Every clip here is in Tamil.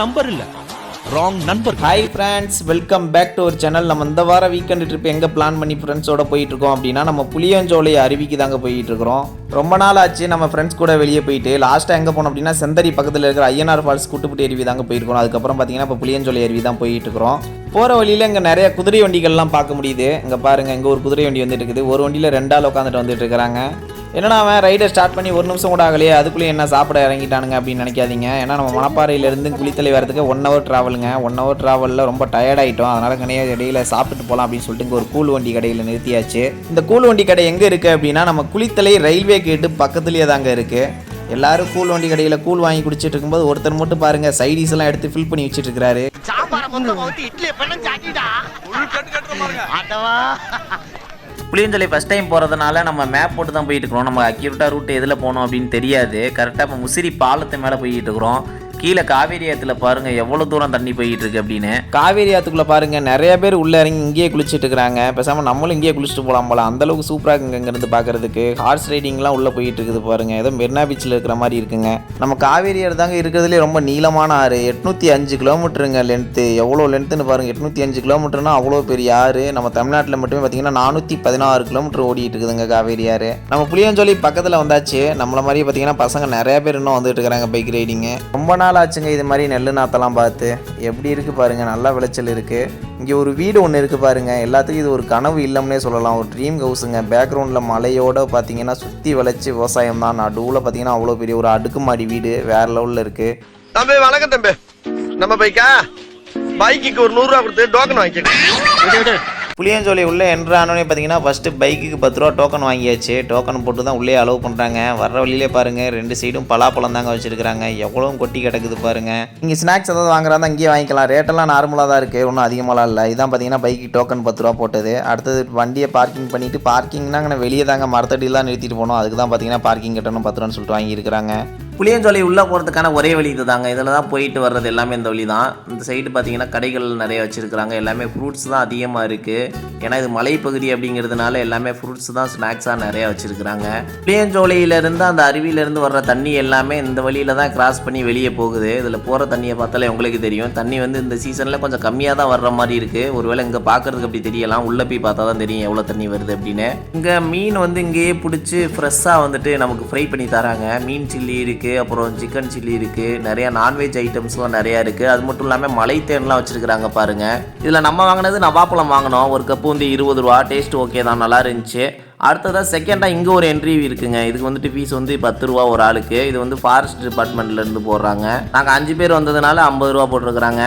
நம்பர் இல்ல. ராங் நண்பர் hi friends welcome back to ஒரு சேனல் நம்ம இந்த வார வீக்கெண்ட் ட்ரிப் எங்கே பிளான் பண்ணி ஃப்ரெண்ட்ஸோட போயிட்டு இருக்கோம் அப்படின்னா நம்ம புளியஞ்சோலை அருவிக்கு தாங்க போயிட்டு இருக்கிறோம் ரொம்ப நாள் ஆச்சு நம்ம ஃப்ரெண்ட்ஸ் கூட வெளியே போயிட்டு லாஸ்ட்டாக எங்கே போனோம் அப்படின்னா செந்தரி பக்கத்தில் இருக்கிற ஐயனார் ஃபால்ஸ் கூட்டுப்பட்டு அருவி தாங்க போயிருக்கோம். அதுக்கப்புறம் பார்த்தீங்கன்னா இப்போ புளியஞ்சோலை அருவி தான் போயிட்டு இருக்கிறோம் போகிற வழியில் இங்கே நிறைய குதிரை வண்டிகள்லாம் பார்க்க முடியுது. இங்கே பாருங்கள் இங்கே ஒரு குதிரை வண்டி வந்துட்டு இருக்குது. ஒரு வண்டியில் ரெண்டாள் உட்காந்துட்டு வந்துட்டு இருக்கிறாங்க. என்னடா அவன் ரைடை ஸ்டார்ட் பண்ணி ஒரு நிமிஷம் கூட ஆகலையே அதுக்குள்ளேயே என்ன சாப்பிட இறங்கிட்டானுங்க அப்படின்னு நினைக்காதீங்க. ஏன்னா நம்ம மணப்பாறையிலேருந்து குளித்தலை வரதுக்கு ஒன் ஹவர் ட்ராவலுங்க ஒன் ஹவர் ட்ராவலில் ரொம்ப டயர்ட் ஆகிட்டோம் அதனால் கனையா இடையில சாப்பிட்டுட்டு போகலாம் அப்படின்னு சொல்லிட்டு ஒரு கூல் வண்டி கடையில் நிறுத்தியாச்சு. இந்த கூல் வண்டி கடை எங்கே இருக்குது அப்படின்னா நம்ம குளித்தலை ரயில்வே கேட்டு பக்கத்துலேயே தாங்க இருக்குது எல்லாரும் கூல் வண்டி கடையில் கூல் வாங்கி குடிச்சிட்டு இருக்கும்போது ஒருத்தர் மட்டும் பாருங்க சைடிஸ் எல்லாம் எடுத்து ஃபில் பண்ணி வச்சிட்டு இருக்காரு. புளியஞ்சலை ஃபஸ்ட் டைம் போகிறதுனால நம்ம மேப் போட்டு தான் போயிட்டு இருக்கிறோம். நம்ம அக்யூரட்டாக ரூட் எதில் போகணும் அப்படின்னு தெரியாது. கரெக்டாக இப்போ முசிறி பாலத்து மேலே போயிட்டு இருக்கிறோம். கீழே காவேரி ஆற்றுல பாருங்க எவ்வளோ தூரம் தண்ணி போயிட்டு இருக்கு அப்படின்னு. காவேரி ஆற்றுக்குள்ள பாருங்க நிறைய பேர் உள்ள இறங்கி இங்கேயே குளிச்சுட்டு இருக்கிறாங்க. பேசாம நம்மளும் இங்கேயே குளிச்சுட்டு போகலாம் போல. அந்த அளவுக்கு சூப்பராக இருக்குங்க இங்கிருந்து பார்க்கறதுக்கு ஹார்ஸ் ரைடிங்லாம் உள்ள போயிட்டு இருக்குது பாருங்க. ஏதோ மெரினா பீச்சில் இருக்கிற மாதிரி இருக்குங்க. நம்ம காவேரி ஆறு தாங்க இருக்கிறதுலே ரொம்ப நீளமான ஆறு. எட்நூத்தி அஞ்சு கிலோமீட்டருங்க லென்த்து எவ்வளோ லென்த்துன்னு பாருங்க. எட்நூத்தி அஞ்சு கிலோமீட்டர்னா அவ்வளோ பெரிய ஆறு. நம்ம தமிழ்நாட்டில் மட்டுமே பார்த்தீங்கன்னா நானூற்றி பதினாறு கிலோமீட்டர் ஓடிட்டு இருக்குதுங்க காவேரி ஆறு. நம்ம புளியஞ்சோலி பக்கத்தில் வந்தாச்சு. நம்மள மாதிரியே பார்த்தீங்கன்னா பசங்க நிறைய பேர் இன்னும் வந்துட்டு இருக்காங்க பைக் ரைடிங்கு ரொம்ப நாள் ஆச்சுங்க இது மாதிரி நெல்லு நாத்தெல்லாம் பார்த்து. எப்படி இருக்கு பாருங்க நல்லா விளைச்சல் இருக்கு. இங்கே ஒரு வீடு ஒன்று இருக்கு பாருங்க எல்லாத்துக்கும் இது ஒரு கனவு இல்லம்னே சொல்லலாம். ஒரு ட்ரீம் ஹவுஸுங்க பேக்ரவுண்டில் மலையோட பார்த்தீங்கன்னா சுற்றி விளைச்சி விவசாயம் தான். நடுவில் பார்த்தீங்கன்னா அவ்வளோ பெரிய ஒரு அடுக்குமாடி வீடு வேற லெவலில் இருக்கு. தம்பி வணக்கம் தம்பி. நம்ம பைக்கா பைக்குக்கு ஒரு நூறு ரூபா கொடுத்து டோக்கன் வாங்கிக்கிட்டு புளியஞ்சோலை உள்ளே என்ட்ரு ஆனோடனே பார்த்தீங்கன்னா ஃபஸ்ட்டு பைக்குக்கு பத்து ரூபா டோக்கன் வாங்கியாச்சு. டோக்கன் போட்டு தான் உள்ளே அலோவ் பண்ணுறாங்க வர்ற வழியிலே பாருங்கள் ரெண்டு சைடும் பலாப்பழம் தாங்க வச்சுருக்காங்க எவ்வளோ கொட்டி கிடக்குது பாருங்கள் இங்கே ஸ்நாக்ஸ் ஏதாவது வாங்குறாங்க அங்கேயே வாங்கிக்கலாம். ரேட்டெல்லாம் நார்மலாக தான் இருக்குது ஒன்றும் அதிகமாகலாம் இல்லை. இதான் பார்த்தீங்கன்னா பைக்கு டோக்கன் பத்து ரூபா போட்டது. அடுத்தது வண்டியை பார்க்கிங் பண்ணிவிட்டு பார்க்கிங்னா வெளியே தாங்க மரத்தடியெலாம் நிறுத்திட்டு போனோம். அதுக்கு தான் பார்த்தீங்கன்னா பார்க்கிங் கட்டணும் பத்து ரூபான்னு சொல்லிட்டு வாங்கியிருக்கிறாங்க. புளியஞ்சோலை உள்ளே போகிறதுக்கான ஒரே வழி இது தாங்க இதில் தான் போயிட்டு வர்றது எல்லாமே இந்த வழி தான் இந்த சைடு பார்த்தீங்கன்னா கடைகள் நிறைய வச்சுருக்குறாங்க. எல்லாமே ஃப்ரூட்ஸ் தான் அதிகமாக இருக்குது ஏன்னா இது மலைப்பகுதி அப்படிங்கிறதுனால எல்லாமே ஃப்ரூட்ஸ் தான் ஸ்நாக்ஸாக நிறையா வச்சுருக்குறாங்க. புளியஞ்சோலையிலேருந்து அந்த அருவியிலேருந்து வர்ற தண்ணி எல்லாமே இந்த வழியில் தான் கிராஸ் பண்ணி வெளியே போகுது. இதில் போகிற தண்ணியை பார்த்தாலே உங்களுக்கு தெரியும். தண்ணி வந்து இந்த சீசனில் கொஞ்சம் கம்மியாக தான் வர்ற மாதிரி இருக்குது ஒருவேளை இங்கே பார்க்குறதுக்கு அப்படி தெரியலாம். உள்ளே போய் பார்த்தா தான் தெரியும் எவ்வளோ தண்ணி வருது அப்படின்னு. இங்கே மீன் வந்து இங்கேயே பிடிச்சி ஃப்ரெஷ்ஷாக வந்துட்டு நமக்கு ஃப்ரை பண்ணி தராங்க. மீன் சில்லி இருக்குது அப்புறம் சிக்கன் சில்லி இருக்குது நிறையா நான்வெஜ் ஐட்டம்ஸ்லாம் நிறையா இருக்குது அது மட்டும் இல்லாமல் மலை தேன்லாம் வச்சுருக்குறாங்க பாருங்கள் இதில் நம்ம வாங்கினது நவாப்பழம் வாங்கினோம். ஒரு கப்பு வந்து இருபது ரூபா டேஸ்ட் ஓகே தான் நல்லா இருந்துச்சு. அடுத்ததாக செகண்டாக இங்கே ஒரு என்ட்ரி இருக்குங்க. இதுக்கு வந்துட்டு ஃபீஸ் வந்து பத்து ரூபா ஒரு ஆளுக்கு. இது வந்து ஃபாரஸ்ட் டிபார்ட்மெண்ட்லேருந்து போடுறாங்க. நாங்கள் அஞ்சு பேர் வந்ததுனால ஐம்பது ரூபா போட்டிருக்கிறாங்க.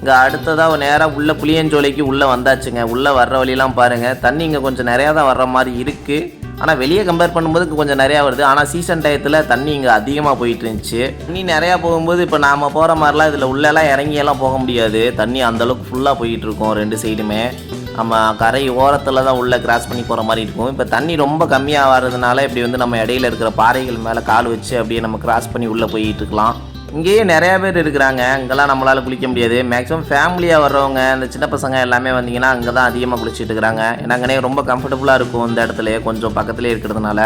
இங்கே அடுத்ததாக நேராக உள்ளே புளியஞ்சோலைக்கு உள்ளே வந்தாச்சுங்க. உள்ளே வர்ற வழியெல்லாம் பாருங்கள் தண்ணி இங்கே கொஞ்சம் நிறையா தான் வர்ற மாதிரி இருக்குது ஆனால் வெளியே கம்பேர் பண்ணும்போது கொஞ்சம் நிறையா வருது. ஆனால் சீசன் டயத்தில் தண்ணி இங்கே அதிகமாக போயிட்டு இருந்துச்சு தண்ணி நிறையா போகும்போது இப்போ நாம் போகிற மாதிரிலாம் இதில் உள்ளெல்லாம் இறங்கியெல்லாம் போக முடியாது. தண்ணி அந்தளவுக்கு ஃபுல்லாக போயிட்டு இருக்கும் ரெண்டு சைடுமே நம்ம கரை ஓரத்தில் தான் உள்ளே கிராஸ் பண்ணி போகிற மாதிரி இருக்கும். இப்போ தண்ணி ரொம்ப கம்மியாக வர்றதுனால இப்படி வந்து நம்ம இடையில இருக்கிற பாறைகள் மேலே கால் வச்சு அப்படியே நம்ம கிராஸ் பண்ணி உள்ளே போயிட்டு இருக்கலாம் இங்கேயே நிறைய பேர் இருக்கிறாங்க. இங்கெல்லாம் நம்மளால் குளிக்க முடியாது. மேக்ஸிமம் ஃபேமிலியாக வர்றவங்க இந்த சின்ன பசங்க எல்லாமே வந்தீங்கன்னா அங்கே தான் அதிகமாக குளிச்சுட்டு இருக்கிறாங்க. ஏன்னா அங்கேனே ரொம்ப கம்ஃபர்டபுளாக இருக்கும் இந்த இடத்துல. கொஞ்சம் பக்கத்துலேயே இருக்கிறதுனால.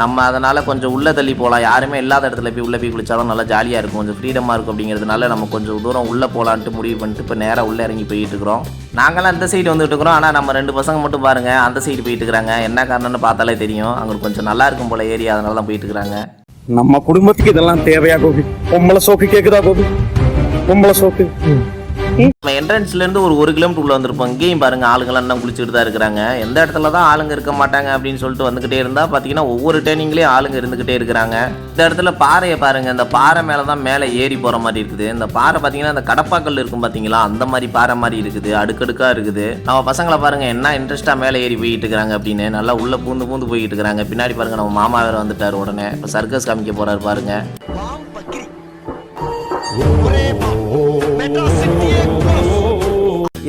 நம்ம அதனால் கொஞ்சம் உள்ளே தள்ளி போகலாம். யாருமே இல்லாத இடத்துல போய் உள்ளே போய் குளிச்சாலும் நல்லா ஜாலியாக இருக்கும். கொஞ்சம் ஃப்ரீடமாக இருக்கும் அப்படிங்கிறதுனால நம்ம கொஞ்சம் தூரம் உள்ளே போகலான்ட்டு முடிவு பண்ணிட்டு இப்போ நேராக உள்ளே இறங்கி போயிட்டு இருக்கிறோம். நாங்களாம் இந்த சைடு வந்துட்டு இருக்கிறோம். ஆனால் நம்ம ரெண்டு பசங்க மட்டும் பாருங்கள் அந்த சைடு போயிட்டு இருக்கிறாங்க. என்ன காரணம்னு பார்த்தாலே தெரியும். அங்கே கொஞ்சம் நல்லா இருக்கும் போல் ஏரியா அதனால தான் போயிட்டு இருக்கிறாங்க. நம்ம குடும்பத்துக்கு இதெல்லாம் தேவையா கோபி? பொம்பளை சோக்கு கேக்குதா கோபி? பொம்பளை சோக்கு. நம்ம என்ட்ரன்ஸ்ல இருந்து ஒரு ஒரு கிலோமீட்டர் உள்ள வந்திருப்போம். இங்கேயும் பாருங்க ஆளுங்கெல்லாம் இன்னும் குளிச்சுட்டு தான் இருக்கிறாங்க. எந்த இடத்துல தான் ஆளுங்க இருக்க மாட்டாங்க அப்படின்னு சொல்லிட்டு வந்துகிட்டே இருந்தா பாத்தீங்கன்னா ஒவ்வொரு டேர்னிங்லயும் ஆளுங்க இருந்துகிட்டே இருக்கிறாங்க. இந்த இடத்துல பாறையை பாருங்க இந்த பாறை மேல தான் மேலே ஏறி போற மாதிரி இருக்குது. இந்த பாறை பாத்தீங்கன்னா இந்த கடப்பாக்கல் இருக்கும் பாத்தீங்களா? அந்த மாதிரி பாறை மாதிரி இருக்குது அடுக்கடுக்கா இருக்குது. நம்ம பசங்களை பாருங்க என்ன இன்ட்ரெஸ்டா மேலே ஏறி போயிட்டு இருக்காங்க அப்படின்னு. நல்லா உள்ள பூந்து பூந்து போயிட்டு இருக்காங்க பின்னாடி பாருங்க நம்ம மாமா வேற வந்துட்டாரு உடனே. இப்போ சர்க்கஸ் காமிக்க போறாரு பாருங்க.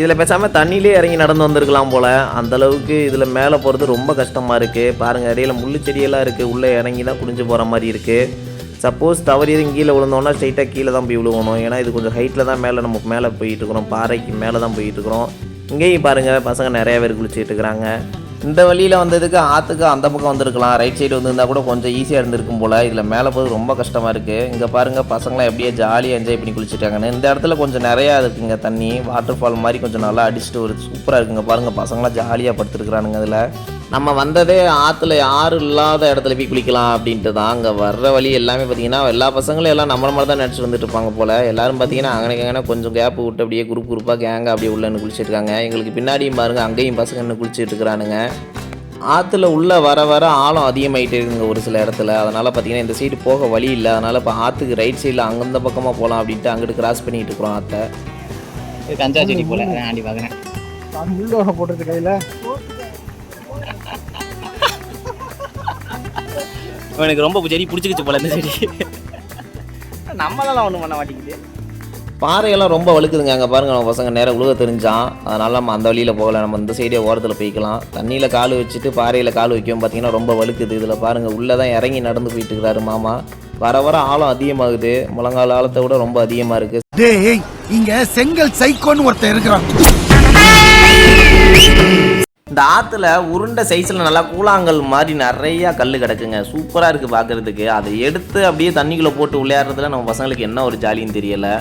இதில் பேசாமல் தண்ணியிலே இறங்கி நடந்து வந்திருக்கலாம் போல். அந்த அளவுக்கு இதில் மேலே போகிறது ரொம்ப கஷ்டமாக இருக்குது பாருங்கள் இடையில முள்ளு செடியெல்லாம் இருக்குது உள்ளே இறங்கி தான் குடிஞ்சு போகிற மாதிரி இருக்குது சப்போஸ் தவறி எதுவும் கீழே விழுந்தோம்னா ஸ்ட்ரைட்டாக கீழே தான் போய் விழுவணும். ஏன்னா இது கொஞ்சம் ஹைட்டில் தான் மேலே நம்ம மேலே போயிட்டு இருக்கிறோம். பாறைக்கு மேலே தான் போயிட்டுருக்குறோம் இங்கேயும் பாருங்கள் பசங்க நிறையா பேர் குளிச்சுட்டு இருக்கிறாங்க. இந்த வழியில் வந்ததுக்கு ஆற்றுக்கு அந்த பக்கம் வந்திருக்கலாம். ரைட் சைடு வந்திருந்தா கூட கொஞ்சம் ஈஸியாக இருந்திருக்கும் போல். இதில் மேலே போது ரொம்ப கஷ்டமாக இருக்குது இங்கே பாருங்கள் பசங்களாம் எப்படியே ஜாலியாக என்ஜாய் பண்ணி குளிச்சுட்டாங்கன்னு. இந்த இடத்துல கொஞ்சம் நிறையா இருக்குங்க தண்ணி. வாட்டர் ஃபால் மாதிரி கொஞ்சம் நல்லா அடிச்சுட்டு ஒரு சூப்பராக இருக்குங்க. பாருங்கள் பசங்களாம் ஜாலியாக படுத்துருக்குறானுங்க அதில். நம்ம வந்ததே ஆற்றுல யாரும் இல்லாத இடத்துல போய் குளிக்கலாம் அப்படின்ட்டு தான் அங்கே வர்ற வழி எல்லாமே பார்த்தீங்கன்னா எல்லா பசங்களும் எல்லாம் நம்மள மாதிரி தான் நினச்சிட்டு வந்துட்டு இருப்பாங்க போல். எல்லாரும் பார்த்தீங்கன்னா அங்கே அங்கே கொஞ்சம் கேப் விட்டு அப்படியே குரூப் குரூப்பாக கேங்க அப்படியே உள்ள இருக்காங்க. எங்களுக்கு பின்னாடியும் பாருங்க அங்கேயும் பசங்க நின்று குளிச்சிட்டு இருக்கிறானுங்க. ஆற்றுல உள்ளே வர வர ஆழம் அதிகமாயிட்டே இருக்குங்க ஒரு சில இடத்துல. அதனால் பார்த்தீங்கன்னா இந்த சைடு போக வழி இல்லை. அதனால் இப்போ ஆற்றுக்கு ரைட் சைடில் அங்கந்த பக்கமாக போகலாம் அப்படின்ட்டு அங்கிட்டு கிராஸ் பண்ணிட்டு இருக்கிறோம் ஆற்றை கஞ்சா செடி போல. ஆண்டி பார்க்குறேன் போடுறது கையில. எனக்கு ரொம்ப செடி பிடிச்சிக்கிச்சு போல இந்த செடி. நம்மளால ஒன்றும் பண்ண மாட்டேங்குது. பாறையெல்லாம் ரொம்ப வழுக்குதுங்க. அங்கே பாருங்க நம்ம பசங்க நேரம் உழுக தெரிஞ்சான். அதனால நம்ம அந்த வழியில் போகல. நம்ம இந்த சைடே ஓரத்தில் போய்க்கலாம். தண்ணியில் கால் வச்சுட்டு பாறையில் கால் வைக்கும். பார்த்தீங்கன்னா ரொம்ப வழுக்குது. இதில் பாருங்கள் உள்ளே தான் இறங்கி நடந்து போயிட்டு இருக்கிறாரு மாமா. வர வர ஆழம் அதிகமாகுது. முழங்கால் ஆழத்தை விட ரொம்ப அதிகமாக இருக்குது டேய் இங்க செங்கல் சைக்கோன்னு ஒருத்தன் இருக்கிறான். இந்த ஆற்றுல உருண்டை சைஸில் நல்லா கூழாங்கல் மாதிரி நிறையா கல் கிடக்குங்க. சூப்பராக இருக்குது பார்க்குறதுக்கு அதை எடுத்து அப்படியே தண்ணிக்குள்ளே போட்டு விளையாடுறதுல நம்ம பசங்களுக்கு என்ன ஒரு ஜாலின்னு தெரியலை.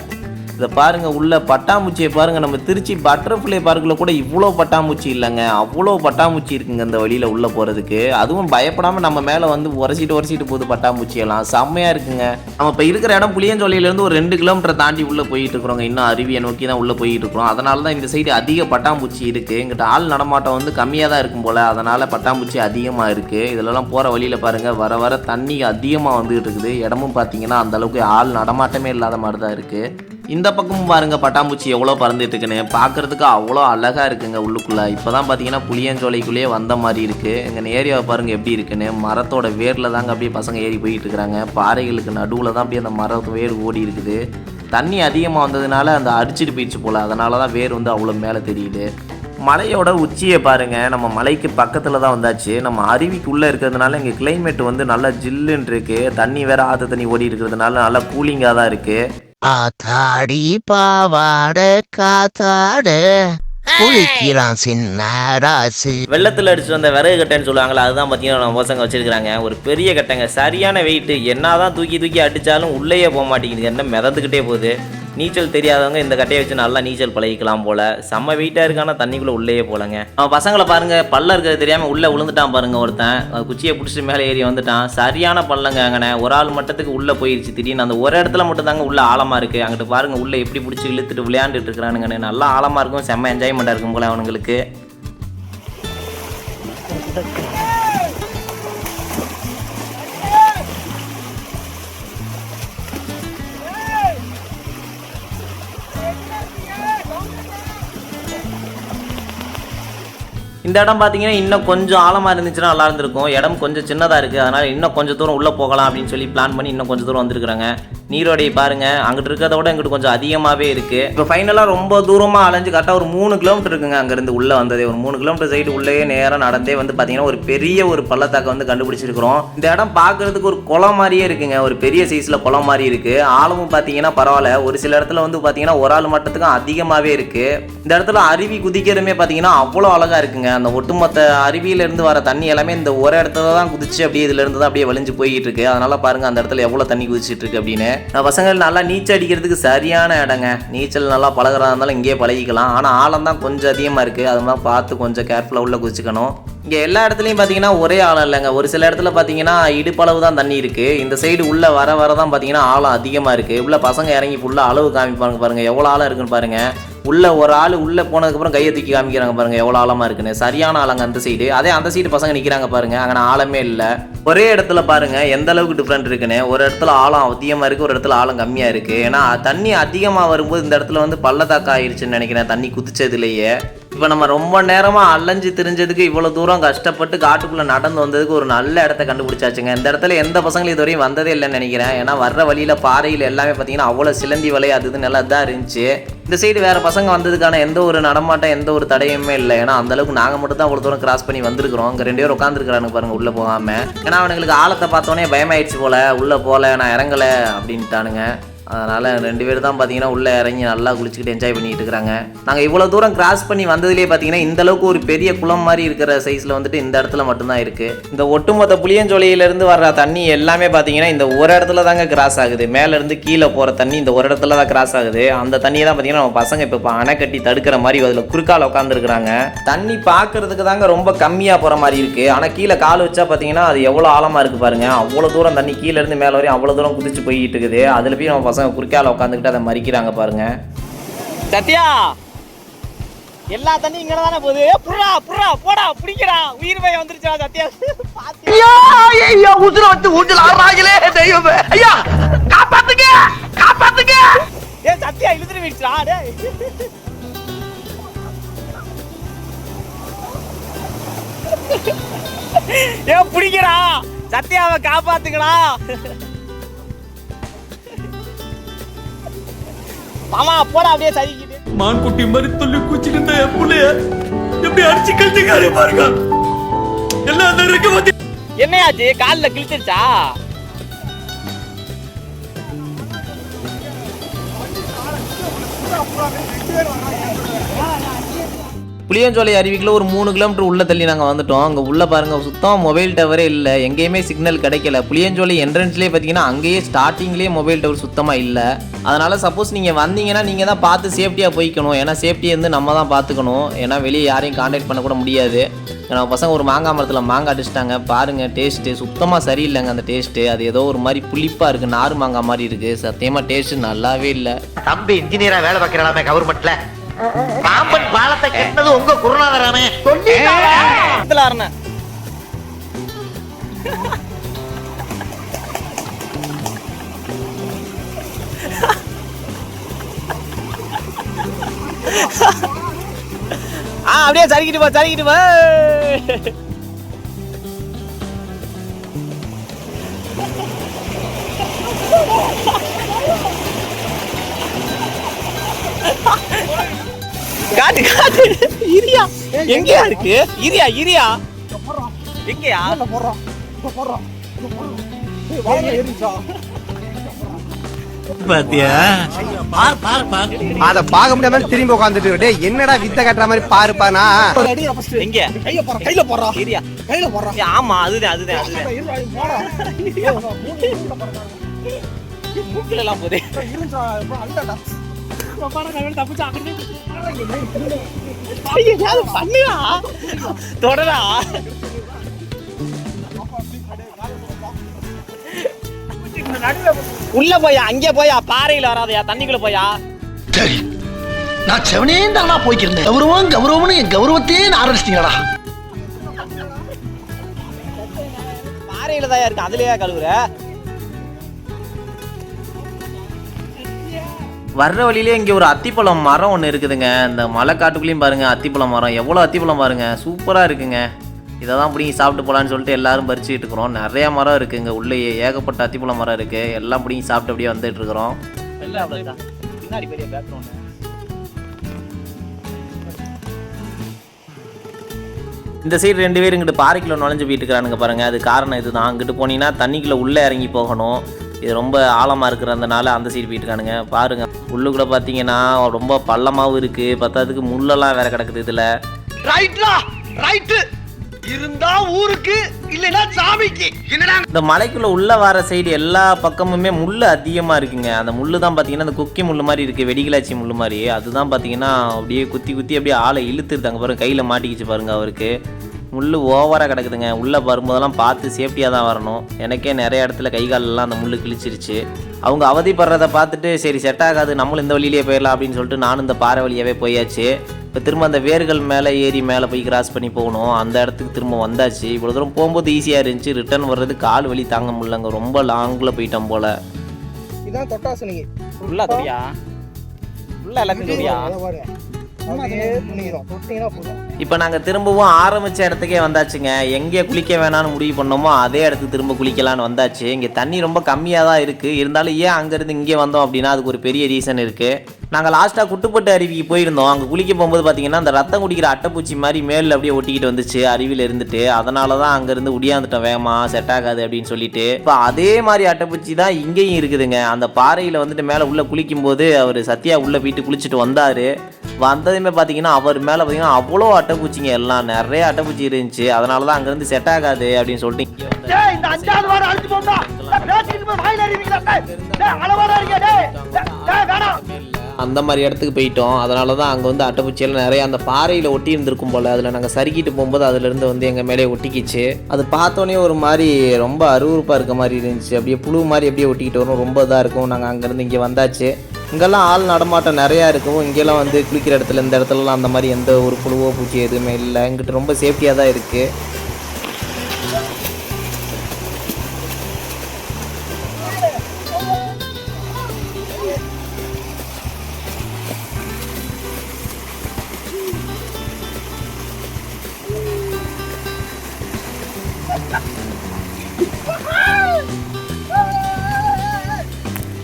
இதை பாருங்கள் உள்ள பட்டாம்பூச்சியை பாருங்க. நம்ம திருச்சி பட்டர்ஃப்ளை பார்க்கில் கூட இவ்வளோ பட்டாம்பூச்சி இல்லைங்க. அவ்வளோ பட்டாம்பூச்சி இருக்குங்க இந்த வழியில் உள்ளே போகிறதுக்கு அதுவும் பயப்படாமல் நம்ம மேலே வந்து உரசிட்டு உரசிட்டு போகுது பட்டாம்பூச்சியெல்லாம். செம்மையாக இருக்குங்க. நம்ம இப்போ இருக்கிற இடம் புளியஞ்சோலையிலேருந்து ஒரு ரெண்டு கிலோமீட்டர் தாண்டி உள்ளே போயிட்டு இருக்கிறோங்க. இன்னும் அருவியை நோக்கி தான் உள்ளே போயிட்டு இருக்கிறோம். அதனால தான் இந்த சைடு அதிக பட்டாம்பூச்சி இருக்குது எங்கிட்ட ஆள் நடமாட்டம் வந்து கம்மியாக தான் இருக்கும் போல். அதனால் பட்டாம்பூச்சி அதிகமாக இருக்குது இதிலலாம் போகிற வழியில் பாருங்கள் வர வர தண்ணி அதிகமாக வந்துகிட்டு இருக்குது. இடமும் பார்த்தீங்கன்னா அந்த அளவுக்கு ஆள் நடமாட்டமே இல்லாத மாதிரி தான் இருக்குது இந்த பக்கமும் பாருங்க பட்டாம்பூச்சி எவ்வளோ பறந்துட்டு இருக்குன்னு. பார்க்குறதுக்கு அவ்வளோ அழகாக இருக்குங்க உள்ளுக்குள்ளே. இப்போ தான் பார்த்தீங்கன்னா புளியஞ்சோலைக்குள்ளேயே வந்த மாதிரி இருக்குது எங்கள் ஏரியாவை பாருங்கள் எப்படி இருக்குன்னு. மரத்தோட வேரில் தாங்க அப்படியே பசங்க ஏறி போயிட்டு இருக்கிறாங்க பாறைகளுக்கு நடுவில் தான் அப்படியே அந்த மரத்து வேர் ஓடி இருக்குது. தண்ணி அதிகமாக வந்ததுனால அந்த அடிச்சிட்டு போயிடுச்சு போல். அதனால தான் வேர் வந்து அவ்வளோ மேலே தெரியுது. மலையோட உச்சியை பாருங்க. நம்ம மலைக்கு பக்கத்தில் தான் வந்தாச்சு. நம்ம அருவிக்குள்ளே இருக்கிறதுனால இங்கே கிளைமேட் வந்து நல்லா ஜில்லுன்னு இருக்குது தண்ணி வேறு ஆற்று தண்ணி ஓடி இருக்கிறதுனால நல்லா கூலிங்காக தான் இருக்குது ஆத்தாடி பாவாட காத்தாட. குளிக்கிறான் சின்ன வெள்ளத்தில் அடிச்சு வந்த விறகு கட்டைன்னு சொல்லுவாங்களா அதுதான் பார்த்தீங்கன்னா நம்ம பசங்க வச்சிருக்காங்க ஒரு பெரிய கட்டைங்க. சரியான வெயிட் என்னதான் தூக்கி தூக்கி அடிச்சாலும் உள்ளேயே போக மாட்டேங்குது. என்ன மிதந்துக்கிட்டே போகுது. நீச்சல் தெரியாதவங்க இந்த கட்டையை வச்சு நல்லா நீச்சல் பழகிக்கலாம் போல. செம்ம வெயிட்டாக இருக்கான தண்ணிக்குள்ளே உள்ளேயே போலங்க. அவன் பசங்களை பாருங்க பல்ல இருக்கிறது தெரியாமல் உள்ளே விழுந்துட்டான் பாருங்க ஒருத்தன். குச்சியை பிடிச்சிட்டு மேலே ஏறி வந்துட்டான். சரியான பள்ளங்க அங்கனே. ஒரு ஆள் மட்டத்துக்கு உள்ளே போயிருச்சு. திடீர்னு அந்த ஒரு இடத்துல மட்டும் தாங்க உள்ள ஆழமா இருக்கு. அங்கிட்டு பாருங்க உள்ளே எப்படி பிடிச்சி இழுத்துட்டு விளையாண்டுட்டு இருக்கிறானுங்க நல்லா ஆழமா இருக்கும். செம்ம என்ஜாய்மெண்ட்டாக இருக்கும் போல அவனுங்களுக்கு. இந்த இடம் பார்த்தீங்கன்னா இன்னும் கொஞ்சம் ஆழமாக இருந்துச்சுன்னா நல்லா இருந்திருக்கும். இடம் கொஞ்சம் சின்னதாக இருக்குது அதனால் இன்னும் கொஞ்சம் தூரம் உள்ளே போகலாம் அப்படின்னு சொல்லி பிளான் பண்ணி இன்னும் கொஞ்சம் தூரம் வந்திருக்கிறாங்க. நீரோடையை பாருங்க. அங்கிட்டு இருக்கிறத விட இங்கிட்டு கொஞ்சம் அதிகமாகவே இருக்குது இப்போ ஃபைனலாக ரொம்ப தூரமாக அலைஞ்சு கரெக்டாக ஒரு மூணு கிலோமீட்டர் இருக்குங்க. அங்கேருந்து உள்ளே வந்ததே. ஒரு மூணு கிலோமீட்டர் சைடு உள்ளே நேராக நடந்தே வந்து பார்த்தீங்கன்னா ஒரு பெரிய ஒரு பள்ளத்தாக்கை வந்து கண்டுபிடிச்சிருக்கிறோம். இந்த இடம் பார்க்கறதுக்கு ஒரு குளம் மாதிரியே இருக்குங்க. ஒரு பெரிய சைஸில் குளம் மாதிரி இருக்குது ஆழமும் பார்த்தீங்கன்னா பரவாயில்ல. ஒரு சில இடத்துல வந்து பார்த்தீங்கன்னா ஒரு ஆள் மட்டத்துக்கும் அதிகமாகவே இருக்குது இந்த இடத்துல அருவி குதிக்கிறதுமே பார்த்தீங்கன்னா அவ்வளோ அழகாக இருக்குங்க. அந்த ஒட்டுமொத்த அருவியிலேருந்து வர தண்ணி எல்லாமே இந்த ஒரு இடத்துல தான் குதிச்சு அப்படியே இதுலேருந்து தான் அப்படியே வலிஞ்சு போயிட்டு இருக்கு. அதனால பாருங்க அந்த இடத்துல எவ்வளோ தண்ணி குதிச்சிட்டு இருக்கு அப்படின்னு. நான் பசங்கள் நல்லா நீச்சல் அடிக்கிறதுக்கு சரியான இடங்க. நீச்சல் நல்லா பழகிறதா இருந்தாலும் இங்கேயே பழகிக்கலாம். ஆனால் ஆழம் தான் கொஞ்சம் அதிகமாக இருக்குது அது மாதிரி பார்த்து கொஞ்சம் கேர்ஃபுல்லாக உள்ளே குதிச்சுக்கணும். இங்கே எல்லா இடத்துலையும் பார்த்தீங்கன்னா ஒரே ஆழம் இல்லைங்க. ஒரு சில இடத்துல பார்த்தீங்கன்னா இடுப்பளவு தான் தண்ணி இருக்குது இந்த சைடு உள்ளே வர வர தான் பார்த்தீங்கன்னா ஆழம் அதிகமாக இருக்குது உள்ளே பசங்க இறங்கி ஃபுல்லாக அளவு காமிப்பாங்க பாருங்கள் எவ்வளோ ஆழம் இருக்குன்னு பாருங்கள் உள்ளே ஒரு ஆள் உள்ளே போனதுக்கப்புறம் கையை தூக்கி காமிக்கிறாங்க பாருங்க. எவ்வளோ ஆழமாக இருக்குன்னு. சரியான ஆழங்க அந்த சைடு அதே அந்த சைடு பசங்க நிற்கிறாங்க பாருங்கள் அங்கே ஆழமே இல்லை. ஒரே இடத்துல பாருங்க. எந்த அளவுக்கு டிஃப்ரெண்ட் இருக்குன்னு. ஒரு இடத்துல ஆழம் அதிகமாக இருக்குது ஒரு இடத்துல ஆழம் கம்மியாக இருக்கு. ஏன்னா தண்ணி அதிகமாக வரும்போது இந்த இடத்துல வந்து பள்ளத்தாக்கா ஆயிடுச்சுன்னு நினைக்கிறேன். தண்ணி குதிச்சதுலேயே. இப்போ நம்ம ரொம்ப நேரமாக அலைஞ்சு திரிஞ்சதுக்கு இவ்வளோ தூரம் கஷ்டப்பட்டு காட்டுக்குள்ளே நடந்து வந்ததுக்கு ஒரு நல்ல இடத்த கண்டுபிடிச்சாச்சுங்க. இந்த இடத்துல எந்த பசங்களும் இதுவரையும் வந்ததே இல்லைன்னு நினைக்கிறேன். ஏன்னா வர்ற வழியில் பாறையில் எல்லாமே பார்த்தீங்கன்னா அவ்வளோ சிலந்தி வலை அது இது நல்லா தான் இருந்துச்சு. இந்த சைடு வேறு பசங்க வந்ததுக்கான எந்த ஒரு நடமாட்டம் எந்த ஒரு தடையுமே இல்லை. ஏன்னா அந்தளவுக்கு நாங்கள் மட்டும் தான் அவ்வளோ தூரம் கிராஸ் பண்ணி வந்திருக்கிறோம். அங்கே ரெண்டு பேரும் உட்காந்துருக்கானுங்க பாருங்கள் உள்ளே போகாமல் ஏன்னா அவனுங்களுக்கு ஆழத்தை பார்த்தோன்னே பயமாயிடுச்சு போல. உள்ளே போகல நான் இறங்கலை அப்படின்ட்டானுங்க. அதனால் ரெண்டு பேர் தான் பார்த்தீங்கன்னா உள்ளே இறங்கி நல்லா குளிச்சுக்கிட்டு என்ஜாய் பண்ணிட்டு இருக்கிறாங்க நாங்கள் இவ்வளோ தூரம் கிராஸ் பண்ணி வந்ததுலேயே பார்த்தீங்கன்னா இந்தளவுக்கு ஒரு பெரிய குளம் மாதிரி இருக்கிற சைஸில் வந்துட்டு இந்த இடத்துல மட்டும்தான் இருக்குது இந்த ஒட்டுமொத்த புளியஞ்சோலையிலேருந்து வர்ற தண்ணி எல்லாமே பார்த்தீங்கன்னா இந்த ஒரு இடத்துல தாங்க கிராஸ் ஆகுது. மேலேருந்து கீழே போகிற தண்ணி இந்த ஒரு இடத்துல தான் கிராஸ் ஆகுது. அந்த தண்ணியை தான் பார்த்தீங்கன்னா நம்ம பசங்க இப்போ அணை கட்டி தடுக்கிற மாதிரி அதில் குறுக்கால உட்காந்துருக்குறாங்க தண்ணி பார்க்கறதுக்கு தாங்க ரொம்ப கம்மியாக போகிற மாதிரி இருக்குது ஆனால் கீழே கால் வச்சா பார்த்தீங்கன்னா அது எவ்வளோ ஆழமாக இருக்குது பாருங்க. அவ்வளோ தூரம் தண்ணி கீழேருந்து மேலே வரையும் அவ்வளோ தூரம் குதிச்சு போயிட்டு இருக்குது. அதில் போய் நம்ம பசங்க குறுக்கால உட்காந்துக்கிட்டு அதை மறிக்கிறாங்க பாருங்க. சத்யா எல்லா தண்ணியும் இங்கே தானே போகுது புறா புறா போடா பிடிக்கிறா. உயிர் பயம் வந்துருச்சா சத்யா. பாத்தியா? ஐயா உசுர வச்சு ஊஞ்சல் ஆடுறாங்களே தெய்வமே. ஐயா காப்பாத்துங்க காப்பாத்துங்க. ஏ சத்யா இழுத்துட்டு போயிடுச்சுடா டேய். ஏ பிடிக்கிறா. சத்யாவை காப்பாத்துக்கடா மாமா போடா அப்படியே சரிக்கிட்டு மான் குட்டி மாதிரி துள்ளி குச்சிட்டு இருந்த என் புள்ளைய எப்படி அடிச்சு கழிச்சுக்காரு பாருங்க. எல்லாம் அந்த இருக்க பத்தி என்னையாச்சு? காலில் கிழிச்சிருச்சா? புளியஞ்சோலை அருவிக்குள்ள ஒரு மூணு கிலோமீட்டர் உள்ள தள்ளி நாங்கள் வந்துட்டோம். அங்கே உள்ள பாருங்க சுத்தம் மொபைல் டவரே இல்லை. எங்கேயுமே சிக்னல் கிடைக்கல. புளியஞ்சோலை என்ட்ரன்ஸ்லேயே பார்த்தீங்கன்னா அங்கேயே ஸ்டார்டிங்லேயே மொபைல் டவர் சுத்தமாக இல்லை. அதனால சப்போஸ் நீங்கள் வந்தீங்கன்னா நீங்கள் தான் பார்த்து சேஃப்டியாக போய்க்கணும். ஏன்னா சேஃப்டியை வந்து நம்ம தான் பார்த்துக்கணும். ஏன்னா வெளியே யாரையும் காண்டாக்ட் பண்ணக்கூட முடியாது. நம்ம பசங்க ஒரு மாங்காய் மரத்தில் மாங்காய் அடிச்சிட்டாங்க. பாருங்கள் டேஸ்ட்டு சுத்தமாக சரியில்லைங்க அந்த டேஸ்ட்டு அது ஏதோ ஒரு மாதிரி புளிப்பாக இருக்குது நார் மாங்காய் மாதிரி இருக்குது சத்தியமாக டேஸ்ட்டு நல்லாவே இல்லை. தம்பி இன்ஜினியராக வேலை பார்க்குறாமே கவர்மெண்ட்டில் பாம்பன் பாலத்தை கட்டினது உங்க இடத்துல அரண ஆ அப்படியே சரிக்கிட்டு போ சரிக்கிட்டு போ. காட்டு காட்டு. இரியா. எங்கயா இருக்கு? இரியா இரியா. எங்கயா? அத பாக்க முடியாம திரும்பி உட்காந்துட்டு டேய் என்னடா வித்த கட்டுற மாதிரி பாருப்பானா எங்க? கையில போறா கையில போறா கையில போறா ஆமா அதுதான் அதுதான் அதுதான். மூக்குல எல்லாம் போதே. ஏதாவது பண்ணுடா தொடரா உள்ள போயா அங்கே போயா பாறையில வராதயா தண்ணிக்குள்ள போயா? சரி நான் செவனே தானா போய்க்கிருந்தேன். கௌரவம் கௌரவம்னு என் கௌரவத்தையே ஆரம்பிச்சிட்டீங்களா பாறையில தான் இருக்கு? அதுலயே கழுவுற? வர்ற வழியிலே இங்கே ஒரு அத்திப்பழம் மரம் ஒன்று இருக்குதுங்க. இந்த மலை காட்டுக்குள்ளேயும் பாருங்க அத்திப்பழம் மரம். எவ்வளோ அத்திப்பழம் பாருங்க. சூப்பராக இருக்குங்க. இதை தான் பிடிங்கி சாப்பிட்டு போகலான்னு சொல்லிட்டு எல்லாரும் பறிச்சுட்டு இருக்கிறோம். நிறையா மரம் இருக்குங்க உள்ளேயே. ஏகப்பட்ட அத்திப்பழம் மரம் இருக்குது எல்லாம் பிடிங்கி சாப்பிட்டு அப்படியே வந்துட்டு இருக்கிறோம். பின்னாடி பெரிய பேக்ரவுண்ட் இந்த சைடு ரெண்டு பேரும் இங்கிட்டு பாறைக்குள்ள நுழைஞ்சு போயிட்டு இருக்கிறானுங்க பாருங்க. அது காரணம் இதுதான். அங்கிட்டு போனீங்கன்னா தண்ணிக்குள்ளே உள்ளே இறங்கி போகணும். இது ரொம்ப ஆழமாக இருக்கிறதுனால அந்த சைடு போயிட்டு இருக்கானுங்க. பாருங்க. உள்ளுக்குள்ளே பார்த்தீங்கன்னா ரொம்ப பள்ளமாகவும் இருக்குது பத்தாததுக்கு முள்ளெல்லாம் வேற கிடக்குது இதில். ரைட்ரா ரைட்டு. இருந்தா ஊருக்கு இல்லைன்னா சாமிக்கு. இந்த மலைக்குள்ள உள்ள வர சைடு எல்லா பக்கமுமே முள் அதிகமாக இருக்குங்க. அந்த முள் தான் பார்த்தீங்கன்னா அந்த குக்கி முள் மாதிரி இருக்குது வெடிகளாச்சி முள் மாதிரி அதுதான் பார்த்தீங்கன்னா அப்படியே குத்தி குத்தி அப்படியே ஆளை இழுத்துருதாங்க பாருங்க கையில் மாட்டிக்கிச்சு பாருங்க அவருக்கு. முள் ஓவராக கிடக்குதுங்க. உள்ளே வரும்போதெல்லாம் பார்த்து சேஃப்டியாக தான் வரணும். எனக்கே நிறைய இடத்துல கை காலெல்லாம் அந்த முள் கிழிச்சிருச்சு. அவங்க அவதிப்படுறத பார்த்துட்டு சரி செட் ஆகாது. நம்மளும் இந்த வழியிலே போயிடலாம் அப்படின்னு சொல்லிட்டு நானும் இந்த பாறை வழியாகவே போயாச்சு. இப்போ திரும்ப அந்த வேர்கள் மேலே ஏறி மேலே போய் கிராஸ் பண்ணி போகணும். அந்த இடத்துக்கு திரும்ப வந்தாச்சு. இவ்வளோ தூரம் போகும்போது ஈஸியாக இருந்துச்சு. ரிட்டர்ன் வர்றது கால் வலி தாங்க முடியலங்க. ரொம்ப லாங்கில் போயிட்டோம் போல். இதான் தொட்டாசு நீங்க. உள்ள தொடியா உள்ள எல்லாத்தையும் தொடியா இப்போ நாங்கள் திரும்பவும் ஆரம்பித்த இடத்துக்கே வந்தாச்சுங்க. எங்கே குளிக்க வேணாம்னு முடிவு பண்ணோமோ அதே இடத்துக்கு திரும்ப குளிக்கலான்னு வந்தாச்சு. இங்கே தண்ணி ரொம்ப கம்மியாக தான் இருக்குது இருந்தாலும் ஏன் அங்கேருந்து இங்கே வந்தோம் அப்படின்னா அதுக்கு ஒரு பெரிய ரீசன் இருக்குது நாங்கள் லாஸ்ட்டாக குட்டுப்பட்டு அருவிக்கு போயிருந்தோம். அங்கே குளிக்க போகும்போது பார்த்தீங்கன்னா அந்த ரத்தம் குடிக்கிற அட்டைப்பூச்சி மாதிரி மேலில் அப்படியே ஒட்டிக்கிட்டு வந்துச்சு. அருவியில் இருந்துட்டு அதனால தான் அங்கேருந்து உடியாந்துட்டோம் வேகமாக செட் ஆகாது அப்படின்னு சொல்லிட்டு. இப்போ அதே மாதிரி அட்டைப்பூச்சி தான் இங்கேயும் இருக்குதுங்க. அந்த பாறையில் வந்துட்டு மேலே உள்ளே குளிக்கும்போது அவர் சத்யா உள்ளே போயிட்டு குளிச்சுட்டு வந்தார். வந்ததுமே பார்த்தீங்கன்னா அவர் மேலே பார்த்தீங்கன்னா அவ்வளோ அட்டைப்பூச்சிங்க. எல்லாம் நிறைய அட்டைப்பூச்சி இருந்துச்சு. அதனால தான் அங்கேருந்து செட் ஆகாது அப்படின்னு சொல்லிட்டு இந்த அந்த மாதிரி இடத்துக்கு போயிட்டோம். அதனால தான் அங்கே வந்து அட்டைப்பூச்சியெல்லாம் நிறைய அந்த பாறையில் ஒட்டி இருந்திருக்கும் போல். அதில் நாங்கள் சறுக்கிட்டு போகும்போது அதுலேருந்து வந்து எங்கள் மேலே ஒட்டிக்கிச்சு. அது பார்த்தோன்னே ஒரு மாதிரி ரொம்ப அருவருப்பாக இருக்க மாதிரி இருந்துச்சு. அப்படியே புழு மாதிரி அப்படியே ஒட்டிக்கிட்டு வரும். ரொம்ப இதாக இருக்கும். நாங்கள் அங்கேருந்து இங்கே வந்தாச்சு. இங்கெல்லாம் ஆள் நடமாட்டம் நிறையா இருக்கும். இங்கெல்லாம் வந்து குளிக்கிற இடத்துல இந்த இடத்துலலாம் அந்த மாதிரி எந்த ஒரு புழுவோ பூச்சி எதுவுமே இல்லை. இங்கிட்ட ரொம்ப சேஃப்டியாக தான் இருக்குது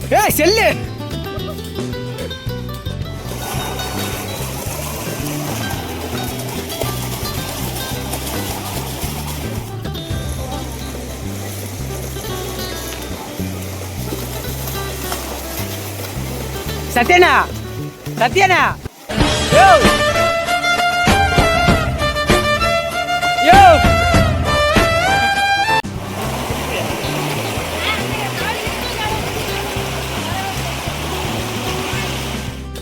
¡Eh, Selle! ¡Satiana! ¡Satiana! ¡Yo!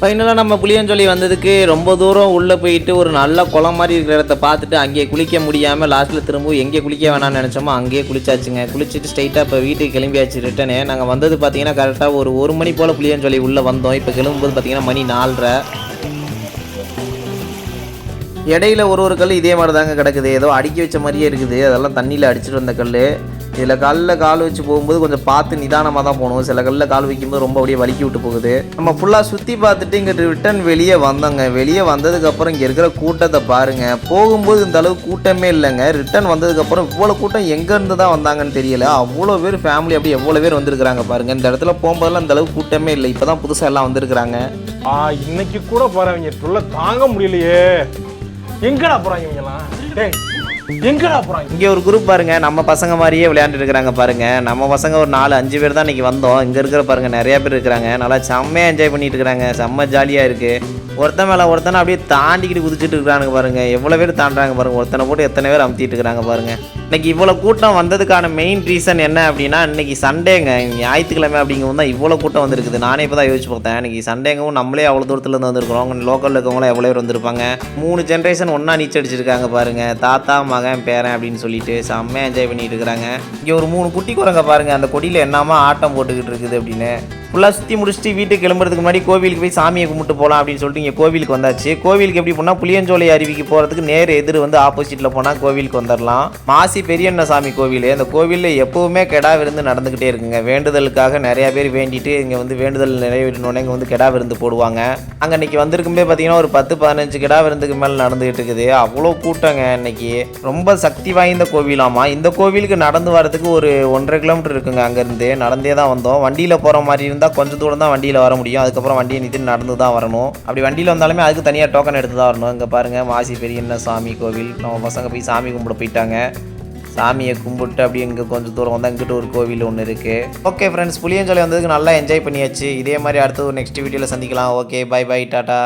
ஃபைனலாக நம்ம புளியஞ்சொல்லி வந்ததுக்கு ரொம்ப தூரம் உள்ளே போயிட்டு ஒரு நல்ல குளம் மாதிரி இருக்கிற இடத்த பார்த்துட்டு அங்கேயே குளிக்க முடியாமல் லாஸ்ட்டில் திரும்பவும் எங்கே குளிக்க வேணாம்னு நினச்சோமோ அங்கேயே குளிச்சாச்சுங்க. குளிச்சுட்டு ஸ்ட்ரைட்டாக இப்போ வீட்டுக்கு கிளம்பியாச்சு ரிட்டனு நாங்கள் வந்தது பார்த்தீங்கன்னா கரெக்டாக ஒரு ஒரு மணி போல் புளியஞ்சொல்லி உள்ளே வந்தோம். இப்போ கிளம்பும்போது பார்த்தீங்கன்னா மணி நாலரை. இடையில ஒரு ஒரு கல் இதே மாதிரி தாங்க கிடக்குது. ஏதோ அடுக்கி வச்ச மாதிரியே இருக்குது. அதெல்லாம் தண்ணியில் அடிச்சிட்டு வந்த கல் இதில் காலில் கால் வச்சு போகும்போது கொஞ்சம் பார்த்து நிதானமாக தான் போகணும். சில கல்லில் கால் வைக்கும்போது ரொம்ப அப்படியே வலிக்கி விட்டு போகுது. நம்ம ஃபுல்லாக சுற்றி பார்த்துட்டு இங்கே ரிட்டன் வெளியே வந்தோங்க. வெளியே வந்ததுக்கப்புறம் இங்கே இருக்கிற கூட்டத்தை பாருங்கள் போகும்போது இந்த அளவுக்கு கூட்டமே இல்லைங்க. ரிட்டன் வந்ததுக்கப்புறம் இவ்வளோ கூட்டம் எங்கேருந்து தான் வந்தாங்கன்னு தெரியல. அவ்வளோ பேர் ஃபேமிலி அப்படி எவ்வளோ பேர் வந்திருக்கிறாங்க பாருங்கள் இந்த இடத்துல போகும்போதெல்லாம் அந்த அளவுக்கு கூட்டமே இல்லை. இப்போ தான் புதுசாக எல்லாம் வந்திருக்கிறாங்க. ஆ இன்னைக்கு கூட பாருங்க சொல்ல தாங்க முடியலையே. எங்கடா போகிறாங்க இவங்கெல்லாம்? டேய் எங்கடா போறாங்க இங்கே ஒரு குரூப் பாருங்க. நம்ம பசங்க மாதிரியே விளையாண்டுட்டு இருக்கிறாங்க பாருங்க. நம்ம பசங்க ஒரு நாலு அஞ்சு பேர் தான் இன்னைக்கு வந்தோம். இங்கே இருக்கிற பாருங்க நிறைய பேர் இருக்கிறாங்க. நல்லா செம்மையாக என்ஜாய் பண்ணிட்டு இருக்கிறாங்க. செம்ம ஜாலியாக இருக்கு. ஒருத்தன் மேலே ஒருத்தனை அப்படியே தாண்டிக்கிட்டு குதிச்சுட்டு இருக்கிறாங்க பாருங்க. எவ்வளோ பேர் தாண்டுறாங்க பாருங்க. ஒருத்தனை போட்டு எத்தனை பேர் அமுத்திட்டு இருக்கிறாங்க பாருங்க. இன்னைக்கு இவ்வளோ கூட்டம் வந்ததுக்கான மெயின் ரீசன் என்ன அப்படின்னா இன்றைக்கி சண்டேங்க. ஞாயிற்றுக்கிழமை அப்படிங்கவும் தான் இவ்வளோ கூட்டம் வந்திருக்குது. நானே இப்போ தான் யோசிச்சு பார்த்தேன். இன்னைக்கு சண்டேங்கவும் நம்மளே அவ்வளோ தூரத்துலேருந்து வந்திருக்கிறோம். லோக்கலில் இருக்கவங்களாம் எவ்வளோ பேர் வந்திருப்பாங்க? மூணு ஜென்ரேஷன் ஒன்றா நீச்சல் அடிச்சிருக்காங்க தாத்தா மகன் பேரன் அப்படின்னு சொல்லிட்டு செம்மையாக என்ஜாய் பண்ணிட்டு இருக்கிறாங்க. இங்கே ஒரு மூணு குட்டி குரங்க பாருங்கள் அந்த கொடியில் என்னமா ஆட்டம் போட்டுக்கிட்டு இருக்குது அப்படின்னு. ஃபுல்லாக சுற்றி முடிச்சுட்டு வீட்டுக்கு கிளம்புறதுக்கு முன்னாடி கோவிலுக்கு போய் சாமியை கும்பிட்டு போகலாம் அப்படின்னு சொல்லிட்டு இங்கே கோவிலுக்கு வந்தாச்சு. கோவிலுக்கு எப்படி போனால் புளியஞ்சோலை அருவிக்கு போகிறதுக்கு நேர் எதிர் வந்து ஆப்போசிட்டில் போனால் கோவிலுக்கு வந்துடலாம் மாசி பெரியண்ண சாமி கோவில். அந்த கோவிலில் எப்போவுமே கெடா விருந்து நடந்துக்கிட்டே இருக்குங்க. வேண்டுதலுக்காக நிறையா பேர் வேண்டிட்டு இங்கே வந்து வேண்டுதல் நிறைவேறினோடனே இங்கே வந்து கெடா விருந்து போடுவாங்க. அங்கே இன்னைக்கு வந்திருக்கும்போது பார்த்தீங்கன்னா ஒரு பத்து பதினஞ்சு கிடா விருந்துக்கு மேலே நடந்துகிட்டு இருக்குது. அவ்வளோ கூட்டங்க இன்னைக்கு ரொம்ப சக்தி வாய்ந்த கோவிலாமா? இந்த கோவிலுக்கு நடந்து வரதுக்கு ஒரு ஒன்றரை கிலோமீட்டர் இருக்குங்க அங்கேருந்து. நடந்தே தான் வந்தோம். வண்டியில் போகிற மாதிரி இருந்தால் கொஞ்சம் தூரம் தான் வண்டியில் வர முடியும். அதுக்கப்புறம் வண்டியை நிறுத்தி நடந்து தான் வரணும். அப்படி வண்டியில் வந்தாலுமே அதுக்கு தனியாக டோக்கன் எடுத்து தான் வரணும். இங்கே பாருங்கள் மாசி பெரியண்ண சாமி கோவில். நம்ம பசங்க போய் சாமி கும்பிட போயிட்டாங்க. சாமியை கும்பிட்டு அப்படியே இங்கே கொஞ்சம் தூரம் வந்தால் இங்கிட்ட ஒரு கோவில் ஒன்று இருக்குது ஓகே ஃப்ரெண்ட்ஸ் புளியஞ்சோலை வந்ததுக்கு நல்லா என்ஜாய் பண்ணியாச்சு. இதே மாதிரி அடுத்து ஒரு நெக்ஸ்ட் வீடியோவில் சந்திக்கலாம். Okay bye by tata